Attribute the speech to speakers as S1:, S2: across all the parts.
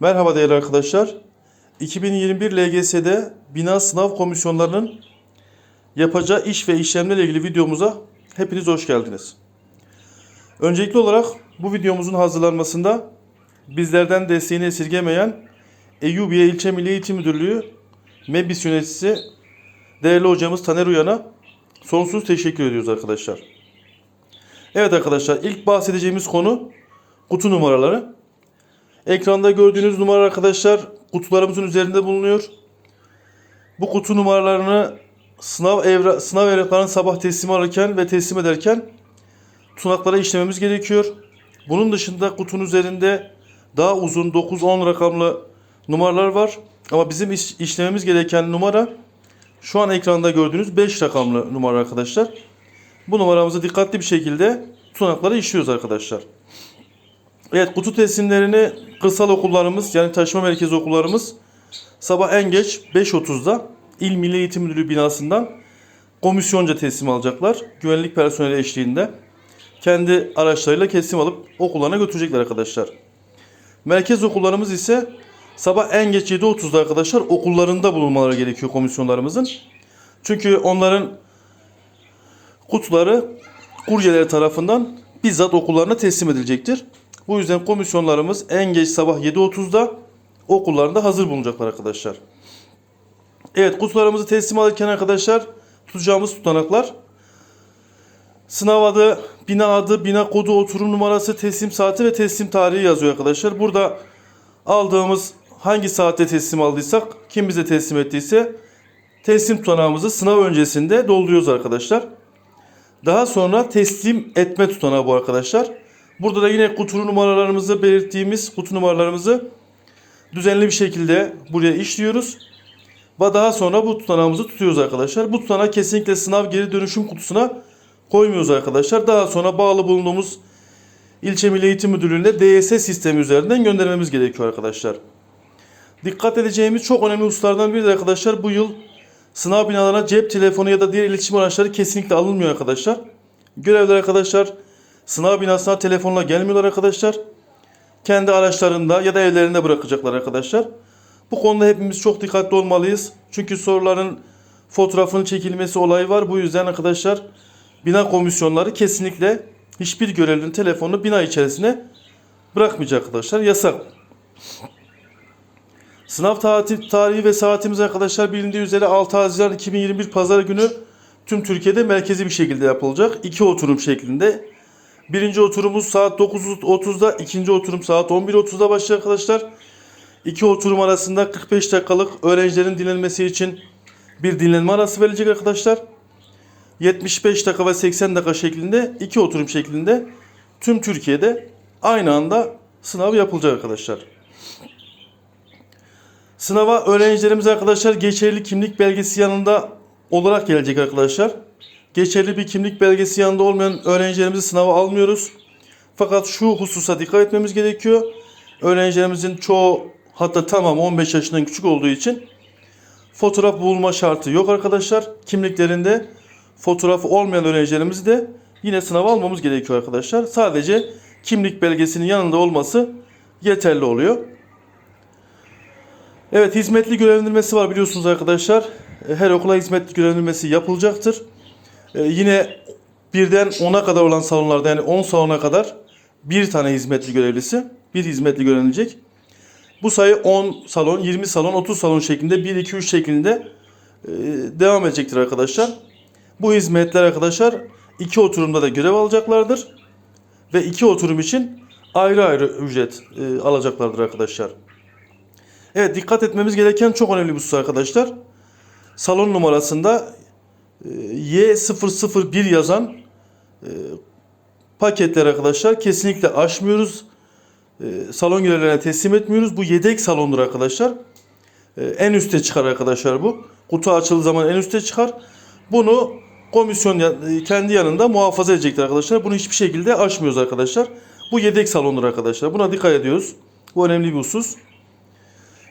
S1: Merhaba değerli arkadaşlar. 2021 LGS'de bina sınav komisyonlarının yapacağı iş ve işlemlerle ilgili videomuza hepiniz hoş geldiniz. Öncelikli olarak bu videomuzun hazırlanmasında bizlerden desteğini esirgemeyen Eyyubiye İlçe Milli Eğitim Müdürlüğü MEBİS yöneticisi değerli hocamız Taner Uyan'a sonsuz teşekkür ediyoruz arkadaşlar. Evet arkadaşlar ilk bahsedeceğimiz konu kutu numaraları. Ekranda gördüğünüz numara arkadaşlar kutularımızın üzerinde bulunuyor. Bu kutu numaralarını sınav evra sınav evraklarını sabah teslim alırken ve teslim ederken tunaklara işlememiz gerekiyor. Bunun dışında kutunun üzerinde daha uzun 9-10 rakamlı numaralar var. Ama bizim iş- işlememiz gereken numara şu an ekranda gördüğünüz 5 rakamlı numara arkadaşlar. Bu numaramızı dikkatli bir şekilde tunaklara işliyoruz arkadaşlar. Evet kutu teslimlerini kırsal okullarımız yani taşıma merkezi okullarımız sabah en geç 5.30'da İl Milli Eğitim Müdürlüğü binasından komisyonca teslim alacaklar. Güvenlik personeli eşliğinde kendi araçlarıyla teslim alıp okullarına götürecekler arkadaşlar. Merkez okullarımız ise sabah en geç 7.30'da arkadaşlar okullarında bulunmaları gerekiyor komisyonlarımızın. Çünkü onların kutuları kuryeleri tarafından bizzat okullarına teslim edilecektir. Bu yüzden komisyonlarımız en geç sabah 7.30'da okullarında hazır bulunacaklar arkadaşlar. Evet kutularımızı teslim alırken arkadaşlar tutacağımız tutanaklar sınav adı, bina adı, bina kodu, oturum numarası, teslim saati ve teslim tarihi yazıyor arkadaşlar. Burada aldığımız hangi saatte teslim aldıysak, kim bize teslim ettiyse teslim tutanağımızı sınav öncesinde dolduruyoruz arkadaşlar. Daha sonra teslim etme tutanağı bu arkadaşlar. Burada da yine kutu numaralarımızı belirttiğimiz kutu numaralarımızı düzenli bir şekilde buraya işliyoruz. Ve daha sonra bu tutanağımızı tutuyoruz arkadaşlar. Bu tutanağı kesinlikle sınav geri dönüşüm kutusuna koymuyoruz arkadaşlar. Daha sonra bağlı bulunduğumuz ilçe milli eğitim müdürlüğüne DS sistemi üzerinden göndermemiz gerekiyor arkadaşlar. Dikkat edeceğimiz çok önemli hususlardan biri de arkadaşlar bu yıl sınav binalarına cep telefonu ya da diğer iletişim araçları kesinlikle alınmıyor arkadaşlar. Görevli arkadaşlar sınav binasına telefonla gelmiyorlar arkadaşlar. Kendi araçlarında ya da evlerinde bırakacaklar arkadaşlar. Bu konuda hepimiz çok dikkatli olmalıyız. Çünkü soruların fotoğrafının çekilmesi olayı var. Bu yüzden arkadaşlar bina komisyonları kesinlikle hiçbir görevlinin telefonunu bina içerisine bırakmayacak arkadaşlar. Yasak. Sınav tatil, tarihi ve saatimiz arkadaşlar bilindiği üzere 6 Haziran 2021 Pazar günü tüm Türkiye'de merkezi bir şekilde yapılacak. İki oturum şeklinde. Birinci oturumumuz saat 9.30'da, ikinci oturum saat 11.30'da başlıyor arkadaşlar. İki oturum arasında 45 dakikalık öğrencilerin dinlenmesi için bir dinlenme arası verilecek arkadaşlar. 75 dakika ve 80 dakika şeklinde iki oturum şeklinde tüm Türkiye'de aynı anda sınav yapılacak arkadaşlar. Sınava öğrencilerimiz arkadaşlar geçerli kimlik belgesi yanında olarak gelecek arkadaşlar. Geçerli bir kimlik belgesi yanında olmayan öğrencilerimizi sınava almıyoruz. Fakat şu hususa dikkat etmemiz gerekiyor. Öğrencilerimizin çoğu hatta tamam 15 yaşından küçük olduğu için fotoğraf bulma şartı yok arkadaşlar. Kimliklerinde fotoğrafı olmayan öğrencilerimizi de yine sınava almamız gerekiyor arkadaşlar. Sadece kimlik belgesinin yanında olması yeterli oluyor. Evet hizmetli görevlendirmesi var biliyorsunuz arkadaşlar. Her okula hizmetli görevlendirmesi yapılacaktır. E, yine birden 10'a kadar olan salonlarda yani 10 salona kadar bir tane hizmetli görevlisi, bir hizmetli görevlenecek. Bu sayı 10 salon, 20 salon, 30 salon şeklinde 1 2 3 şeklinde e, devam edecektir arkadaşlar. Bu hizmetler arkadaşlar iki oturumda da görev alacaklardır ve iki oturum için ayrı ayrı ücret e, alacaklardır arkadaşlar. Evet dikkat etmemiz gereken çok önemli bir husus arkadaşlar. Salon numarasında Y001 yazan e, paketler arkadaşlar kesinlikle aşmıyoruz. E, salon görevlilerine teslim etmiyoruz. Bu yedek salondur arkadaşlar. E, en üste çıkar arkadaşlar bu. Kutu açıldığı zaman en üste çıkar. Bunu komisyon kendi yanında muhafaza edecektir arkadaşlar. Bunu hiçbir şekilde aşmıyoruz arkadaşlar. Bu yedek salondur arkadaşlar. Buna dikkat ediyoruz. Bu önemli bir husus.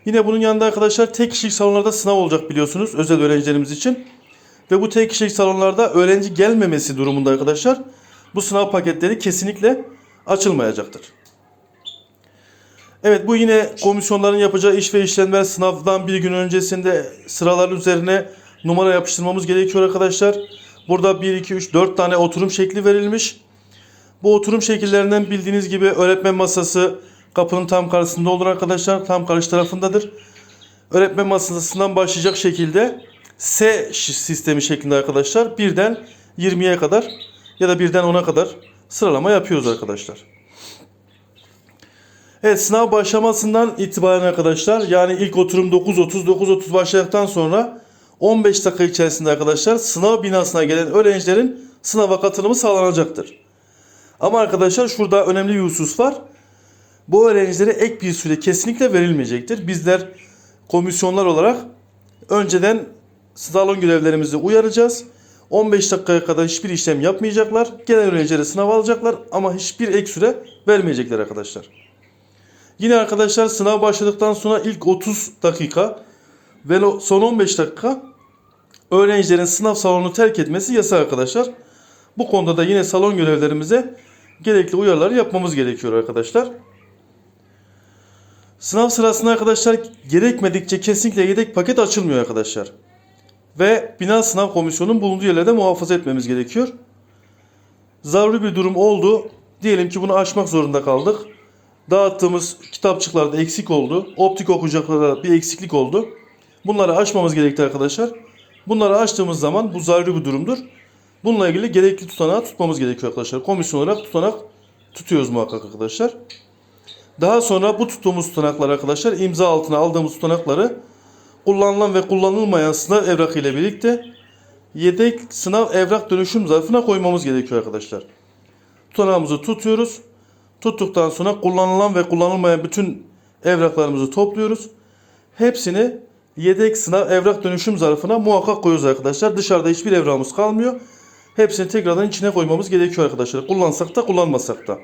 S1: Yine bunun yanında arkadaşlar tek kişilik salonlarda sınav olacak biliyorsunuz özel öğrencilerimiz için. Ve bu tek kişilik salonlarda öğrenci gelmemesi durumunda arkadaşlar bu sınav paketleri kesinlikle açılmayacaktır. Evet bu yine komisyonların yapacağı iş ve işlemler sınavdan bir gün öncesinde sıraların üzerine numara yapıştırmamız gerekiyor arkadaşlar. Burada 1, 2, 3, 4 tane oturum şekli verilmiş. Bu oturum şekillerinden bildiğiniz gibi öğretmen masası kapının tam karşısında olur arkadaşlar. Tam karşı tarafındadır. Öğretmen masasından başlayacak şekilde S sistemi şeklinde arkadaşlar. Birden 20'ye kadar ya da birden 10'a kadar sıralama yapıyoruz arkadaşlar. Evet sınav başlamasından itibaren arkadaşlar yani ilk oturum 9.30 9.30 başladıktan sonra 15 dakika içerisinde arkadaşlar sınav binasına gelen öğrencilerin sınava katılımı sağlanacaktır. Ama arkadaşlar şurada önemli bir husus var. Bu öğrencilere ek bir süre kesinlikle verilmeyecektir. Bizler komisyonlar olarak önceden salon görevlerimizi uyaracağız. 15 dakikaya kadar hiçbir işlem yapmayacaklar. Gelen öğrencilere sınav alacaklar ama hiçbir ek süre vermeyecekler arkadaşlar. Yine arkadaşlar sınav başladıktan sonra ilk 30 dakika ve son 15 dakika öğrencilerin sınav salonunu terk etmesi yasak arkadaşlar. Bu konuda da yine salon görevlerimize gerekli uyarıları yapmamız gerekiyor arkadaşlar. Sınav sırasında arkadaşlar gerekmedikçe kesinlikle yedek paket açılmıyor arkadaşlar. Ve bina sınav komisyonunun bulunduğu yerlerde muhafaza etmemiz gerekiyor. Zaruri bir durum oldu. Diyelim ki bunu aşmak zorunda kaldık. Dağıttığımız kitapçıklarda eksik oldu. Optik okuyacaklarda bir eksiklik oldu. Bunları aşmamız gerekti arkadaşlar. Bunları açtığımız zaman bu zaruri bir durumdur. Bununla ilgili gerekli tutanağı tutmamız gerekiyor arkadaşlar. Komisyon olarak tutanak tutuyoruz muhakkak arkadaşlar. Daha sonra bu tuttuğumuz tutanaklar arkadaşlar imza altına aldığımız tutanakları kullanılan ve kullanılmayan sınav evrakı ile birlikte yedek sınav evrak dönüşüm zarfına koymamız gerekiyor arkadaşlar. Tutanağımızı tutuyoruz. Tuttuktan sonra kullanılan ve kullanılmayan bütün evraklarımızı topluyoruz. Hepsini yedek sınav evrak dönüşüm zarfına muhakkak koyuyoruz arkadaşlar. Dışarıda hiçbir evrağımız kalmıyor. Hepsini tekrardan içine koymamız gerekiyor arkadaşlar. Kullansak da kullanmasak da.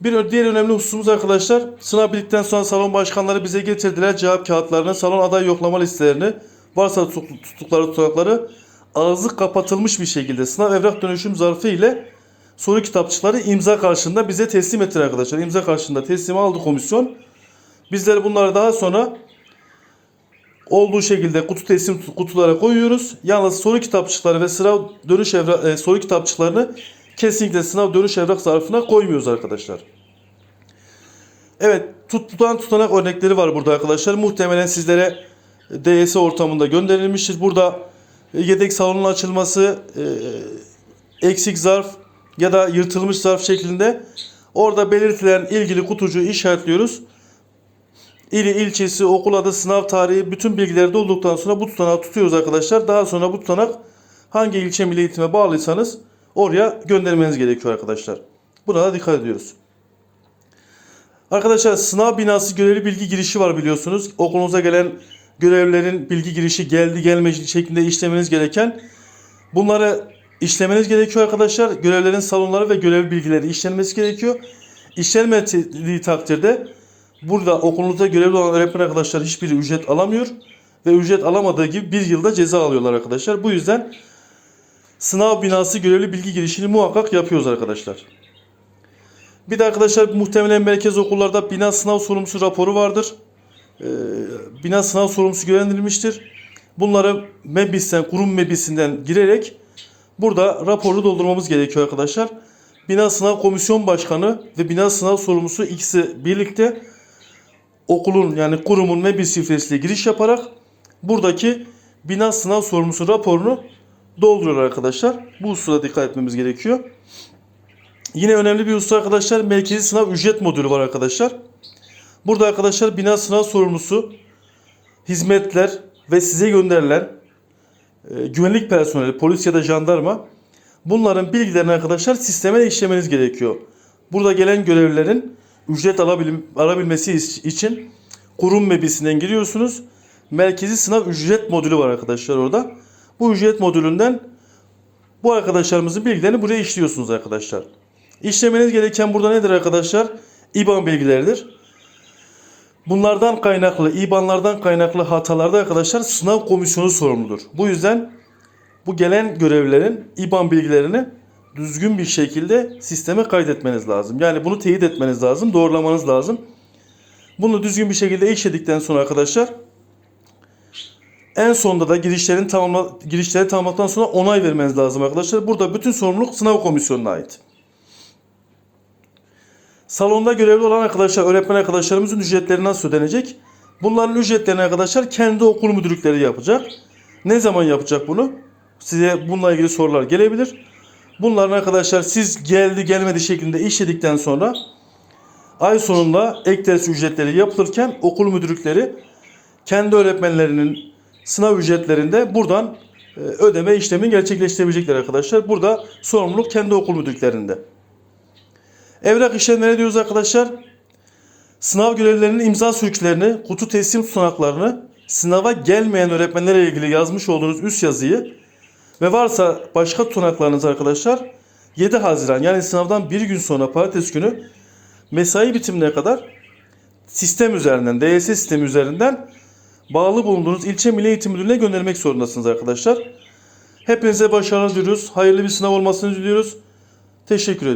S1: Bir diğer önemli hususumuz arkadaşlar sınav bittikten sonra salon başkanları bize getirdiler cevap kağıtlarını, salon aday yoklama listelerini, varsa tuttukları tutanakları ağzı kapatılmış bir şekilde sınav evrak dönüşüm zarfı ile soru kitapçıkları imza karşılığında bize teslim ettiler arkadaşlar. İmza karşılığında teslim aldı komisyon. Bizler bunları daha sonra olduğu şekilde kutu teslim kutulara koyuyoruz. Yalnız soru kitapçıkları ve sınav dönüş evrak e, soru kitapçıklarını kesinlikle sınav dönüş evrak zarfına koymuyoruz arkadaşlar. Evet, tut, tutan tutanak örnekleri var burada arkadaşlar. Muhtemelen sizlere DS ortamında gönderilmiştir. Burada e, yedek salonun açılması, e, eksik zarf ya da yırtılmış zarf şeklinde orada belirtilen ilgili kutucuğu işaretliyoruz. İli, ilçesi, okul adı, sınav tarihi bütün bilgileri dolduktan sonra bu tutanağı tutuyoruz arkadaşlar. Daha sonra bu tutanak hangi ilçe milli eğitime bağlıysanız oraya göndermeniz gerekiyor arkadaşlar. Buna da dikkat ediyoruz. Arkadaşlar sınav binası görevli bilgi girişi var biliyorsunuz. Okulunuza gelen görevlilerin bilgi girişi geldi gelmedi şeklinde işlemeniz gereken bunları işlemeniz gerekiyor arkadaşlar. Görevlerin salonları ve görev bilgileri işlenmesi gerekiyor. İşlenmediği takdirde burada okulunuzda görevli olan öğretmen arkadaşlar hiçbir ücret alamıyor ve ücret alamadığı gibi bir yılda ceza alıyorlar arkadaşlar. Bu yüzden sınav binası görevli bilgi girişini muhakkak yapıyoruz arkadaşlar. Bir de arkadaşlar muhtemelen merkez okullarda bina sınav sorumlusu raporu vardır. Ee, bina sınav sorumlusu görevlendirilmiştir. Bunları MEBİS'ten, kurum MEBİS'inden girerek burada raporu doldurmamız gerekiyor arkadaşlar. Bina sınav komisyon başkanı ve bina sınav sorumlusu ikisi birlikte okulun yani kurumun MEBİS şifresiyle giriş yaparak buradaki bina sınav sorumlusu raporunu dolduruyor arkadaşlar. Bu hususa dikkat etmemiz gerekiyor. Yine önemli bir husus arkadaşlar merkezi sınav ücret modülü var arkadaşlar. Burada arkadaşlar bina sınav sorumlusu hizmetler ve size gönderilen e, güvenlik personeli, polis ya da jandarma bunların bilgilerini arkadaşlar sisteme işlemeniz gerekiyor. Burada gelen görevlilerin ücret alabilim, alabilmesi için kurum mebisinden giriyorsunuz. Merkezi sınav ücret modülü var arkadaşlar orada. Bu ücret modülünden bu arkadaşlarımızın bilgilerini buraya işliyorsunuz arkadaşlar. İşlemeniz gereken burada nedir arkadaşlar? IBAN bilgileridir. Bunlardan kaynaklı, IBAN'lardan kaynaklı hatalarda arkadaşlar sınav komisyonu sorumludur. Bu yüzden bu gelen görevlilerin IBAN bilgilerini düzgün bir şekilde sisteme kaydetmeniz lazım. Yani bunu teyit etmeniz lazım, doğrulamanız lazım. Bunu düzgün bir şekilde işledikten sonra arkadaşlar en sonunda da girişlerin tamamla, girişleri tamamladıktan sonra onay vermeniz lazım arkadaşlar. Burada bütün sorumluluk sınav komisyonuna ait. Salonda görevli olan arkadaşlar, öğretmen arkadaşlarımızın ücretleri nasıl ödenecek? Bunların ücretlerini arkadaşlar kendi okul müdürlükleri yapacak. Ne zaman yapacak bunu? Size bununla ilgili sorular gelebilir. Bunların arkadaşlar siz geldi gelmedi şeklinde işledikten sonra ay sonunda ek ders ücretleri yapılırken okul müdürlükleri kendi öğretmenlerinin sınav ücretlerinde buradan e, ödeme işlemini gerçekleştirebilecekler arkadaşlar. Burada sorumluluk kendi okul müdürlüklerinde. Evrak işlemleri diyoruz arkadaşlar. Sınav görevlilerinin imza sürüklerini, kutu teslim tutanaklarını, sınava gelmeyen öğretmenlerle ilgili yazmış olduğunuz üst yazıyı ve varsa başka tutanaklarınız arkadaşlar 7 Haziran yani sınavdan bir gün sonra pazartesi günü mesai bitimine kadar sistem üzerinden, DYS sistemi üzerinden bağlı bulunduğunuz ilçe Milli Eğitim Müdürlüğü'ne göndermek zorundasınız arkadaşlar. Hepinize başarılar diliyoruz. Hayırlı bir sınav olmasını diliyoruz. Teşekkür ederim.